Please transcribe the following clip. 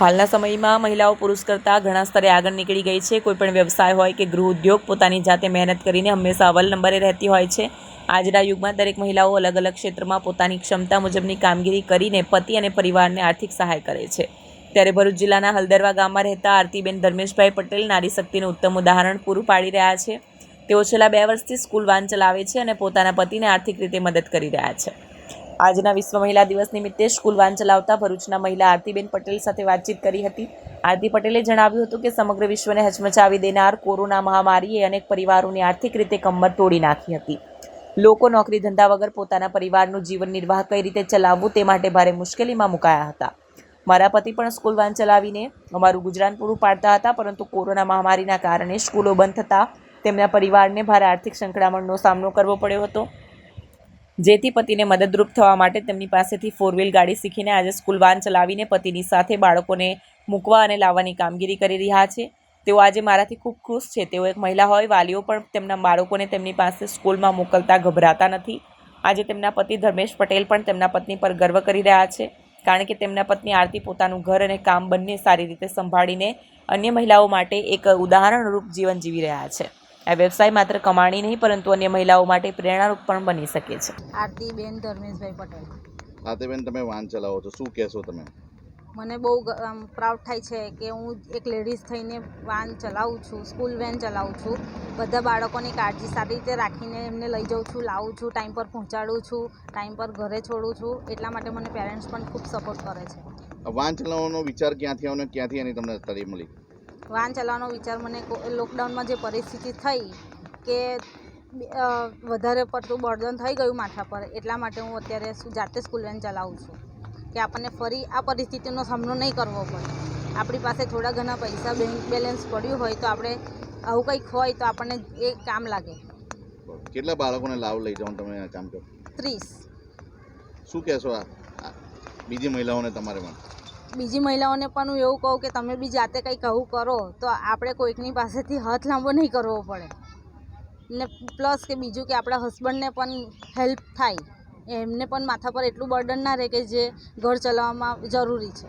હાલના સમયમાં મહિલાઓ પુરુષ કરતાં ઘણા સ્તરે આગળ નીકળી ગઈ છે. કોઈ પણ વ્યવસાય હોય કે ગૃહ ઉદ્યોગ પોતાની જાતે મહેનત કરીને હંમેશા અવ્વલ નંબરે રહેતી હોય છે. આજના યુગમાં દરેક મહિલાઓ અલગ અલગ ક્ષેત્રમાં પોતાની ક્ષમતા મુજબની કામગીરી કરીને પતિ અને પરિવારને આર્થિક સહાય કરે છે. ત્યારે ભરૂચ જિલ્લાના હલદરવા ગામમાં રહેતા આરતીબેન ધર્મેશભાઈ પટેલ નારી શક્તિનું ઉત્તમ ઉદાહરણ પૂરું પાડી રહ્યા છે. તેઓ છેલ્લા બે વર્ષથી સ્કૂલ વાન ચલાવે છે અને પોતાના પતિને આર્થિક રીતે મદદ કરી રહ્યા છે. આજના વિશ્વ મહિલા દિવસ નિમિત્તે સ્કૂલ વાન ચલાવતા ભરૂચના મહિલા આરતીબેન પટેલ સાથે વાતચીત કરી હતી. આરતી પટેલે જણાવ્યું હતું કે સમગ્ર વિશ્વને હચમચાવી દેનાર કોરોના મહામારીએ અનેક પરિવારોની આર્થિક રીતે કમર તોડી નાખી હતી. લોકો નોકરી ધંધા વગર પોતાના પરિવારનું જીવન નિર્વાહ કઈ રીતે ચલાવવું તે માટે ભારે મુશ્કેલીમાં મુકાયા હતા. મારા પતિ પણ સ્કૂલ વાન ચલાવીને અમારું ગુજરાન પૂરું પાડતા હતા, પરંતુ કોરોના મહામારીના કારણે સ્કૂલો બંધ થતાં તેમના પરિવારને ભારે આર્થિક સંકળામણનો સામનો કરવો પડ્યો હતો. જેથી પતિને મદદરૂપ થવા માટે તેમની પાસેથી ફોર વ્હીલ ગાડી શીખીને આજે સ્કૂલ વાન ચલાવીને પતિની સાથે બાળકોને મૂકવા અને લાવવાની કામગીરી કરી રહ્યા છે. તેઓ આજે મારાથી ખૂબ ખુશ છે. તેઓ એક મહિલા હોય, વાલીઓ પણ તેમના બાળકોને તેમની પાસે સ્કૂલમાં મોકલતા ગભરાતા નથી. આજે તેમના પતિ ધર્મેશ પટેલ પણ તેમના પત્ની પર ગર્વ કરી રહ્યા છે, કારણ કે તેમના પત્ની આરતી પોતાનું ઘર અને કામ બંને સારી રીતે સંભાળીને અન્ય મહિલાઓ માટે એક ઉદાહરણરૂપ જીવન જીવી રહ્યા છે. આ વ્યવસાય માત્ર કમાણી નહીં પરંતુ અન્ય મહિલાઓ માટે પ્રેરણારૂપ પણ બની શકે છે. આરતીબેન ધર્મેશભાઈ પટેલ. આરતીબેન તમે વાન ચલાવો છો. શું કહેશો તમે? મને બહુ પ્રાઉડ થાય છે કે હું એક લેડીઝ થઈને વાન ચલાવું છું સ્કૂલ વેન ચલાવું છું. બધા બાળકોની કાળજી સારી રીતે રાખીને એમને લઈ જાઉં છું લાવું છું ટાઈમ પર પહોંચાડું છું ટાઈમ પર ઘરે છોડું છું. એટલા માટે મને પેરેન્ટ્સ પણ ખૂબ સપોર્ટ કરે છે. વાન ચલાવવાનો વિચાર ક્યાંથી આવ્યો ક્યાંથી એની તમને તરી મળી? વાન ચલાવવાનો વિચાર મને લોકડાઉનમાં જે પરિસ્થિતિ થઈ કે વધારે પડતું બર્ડન થઈ ગયું માથા પર એટલા માટે હું અત્યારે જાતે સ્કૂલ વેન ચલાવું છું. કે આપણને ફરી આ પરિસ્થિતિનો સામનો નહીં કરવો પડે. આપણી પાસે થોડા ઘણા પૈસા બેંક બેલેન્સ પડ્યું હોય તો આપણે આવું કંઈક હોય તો આપણને એ કામ લાગે. કેટલા બાળકોને લાવ લઈ જાઓ તમે કામ કરો? ત્રીસ. શું કહેશો આ બીજી મહિલાઓને તમારે માટે? બીજી મહિલાઓને પણ હું એવું કહું કે તમે બી જાતે કંઈ કહું કરો, તો આપણે કોઈકની પાસેથી હાથ લાંબો નહીં કરવો પડે. ને પ્લસ કે બીજું કે આપણા હસબન્ડને પણ હેલ્પ થાય. એમને પણ માથા પર એટલું બર્ડન ના રહે કે જે ઘર ચલાવવામાં જરૂરી છે.